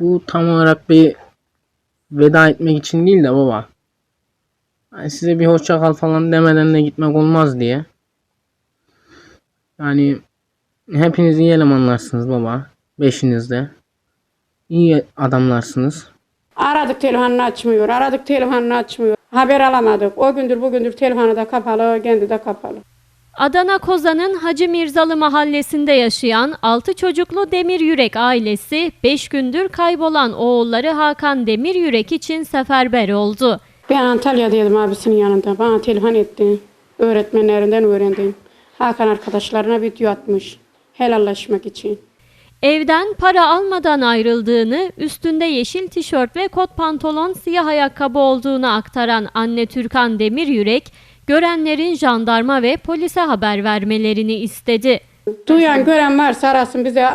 Bu tam olarak bir veda etmek için değil de baba. Yani size bir hoşça kal falan demeden de gitmek olmaz diye. Yani hepiniz iyi elemanlarsınız baba. Beşiniz de. İyi adamlarsınız. Aradık telefonunu açmıyor. Aradık telefonunu açmıyor. Haber alamadık. O gündür bugündür telefonu da kapalı, kendi de kapalı. Adana Kozan'ın Hacı Mirzalı mahallesinde yaşayan 6 çocuklu Demir Yürek ailesi 5 gündür kaybolan oğulları Hakan Demir Yürek için seferber oldu. Ben Antalya'daydım abisinin yanında. Bana telefon etti. Öğretmenlerinden öğrendim. Hakan arkadaşlarına video atmış. Helallaşmak için. Evden para almadan ayrıldığını, üstünde yeşil tişört ve kot pantolon siyah ayakkabı olduğunu aktaran anne Türkan Demir Yürek, görenlerin jandarma ve polise haber vermelerini istedi. Duyan gören varsa arasın bize.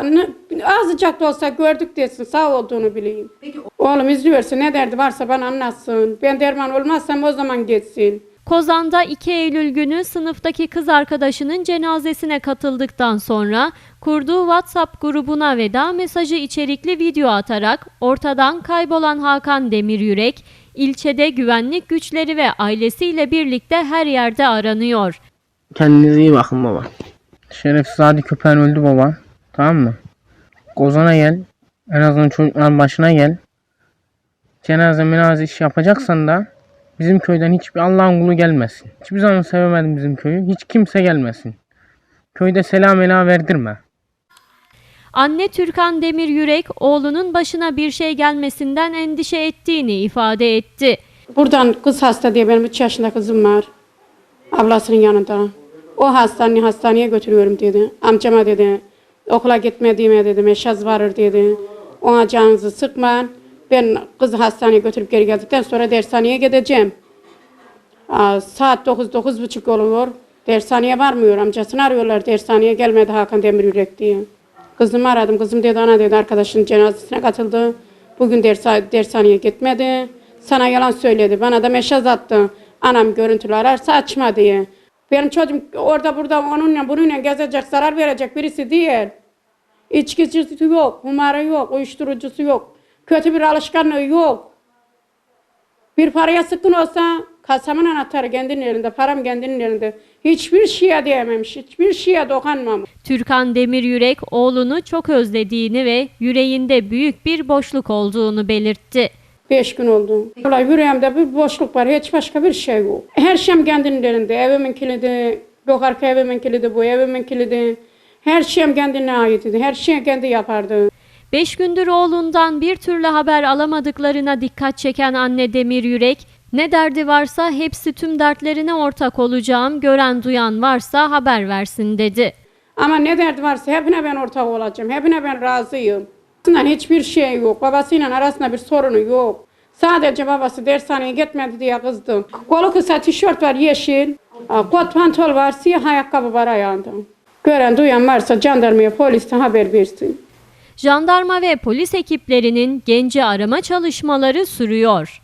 Azıcık da olsa gördük desin. Sağ olduğunu bileyim. Oğlum izliyorsa ne derdi varsa bana anlatsın. Ben derman olmazsam o zaman geçsin. Kozan'da 2 Eylül günü sınıftaki kız arkadaşının cenazesine katıldıktan sonra kurduğu WhatsApp grubuna veda mesajı içerikli video atarak ortadan kaybolan Hakan Demiryürek, ilçede güvenlik güçleri ve ailesiyle birlikte her yerde aranıyor. Kendinize iyi bakın baba. Şerefsiz hadi köpeğin öldü baba. Tamam mı? Kozana gel. En azından çocukların başına gel. Cenaze menaze iş yapacaksan da bizim köyden hiçbir Allah'ın kulu gelmesin. Hiçbir zaman sevemedim bizim köyü. Hiç kimse gelmesin. Köyde selam ela verdirme. Anne Türkan Demiryürek oğlunun başına bir şey gelmesinden endişe ettiğini ifade etti. Buradan kız hasta diye benim 3 yaşında kızım var. Ablasının yanında. O hastaneye hastaneye götürüyorum dedi. Amcama dedi. Okula gitmediğime dedi. Meşaz varır dedi. Ona canınızı sıkmayın. Ben kızı hastaneye götürüp geri geldikten sonra dershaneye gideceğim. Aa, saat 9 dokuz buçuk oluyor. Dershaneye varmıyor. Amcasını arıyorlar. Dershaneye gelmedi Hakan Demiryürek diye. Kızımı aradım. Kızım dedi ana dedi arkadaşının cenazesine katıldı. Bugün ders, dershaneye gitmedi. Sana yalan söyledi. Bana da meşaz attı. Anam görüntülü ararsa açma diye. Benim çocuğum orada burada onunla bununla gezecek, zarar verecek birisi değil. İçkicisi yok, humarı yok, uyuşturucusu yok. Kötü bir alışkanlığı yok. Bir paraya sıkın olsa kasamın anahtarı kendinin elinde, param kendinin elinde. Hiçbir şeye diyememiş, hiçbir şeye dokunmamış. Türkan Demiryürek oğlunu çok özlediğini ve yüreğinde büyük bir boşluk olduğunu belirtti. Beş gün oldu. Vallahi yüreğimde bir boşluk var. Hiç başka bir şey yok. Her şeyim kendinin elinde. Evimin kilidi, yukarıki evimin kilidi, bu evimin kilidi. Her şeyim kendine ait idi. Her şeyi kendi yapardı. Beş gündür oğlundan bir türlü haber alamadıklarına dikkat çeken anne Demiryürek, ne derdi varsa hepsi tüm dertlerine ortak olacağım, gören duyan varsa haber versin dedi. Ama ne derdi varsa hepine ben ortak olacağım. Hepine ben razıyım. Aslında hiçbir şey yok. Babasıyla arasında bir sorunu yok. Sadece babası dershaneye gitmedi diye kızdı. Kolu kısa tişört var yeşil. Kot pantol var, siyah ayakkabı var ayağında. Gören duyan varsa jandarmaya poliste haber versin. Jandarma ve polis ekiplerinin genci arama çalışmaları sürüyor.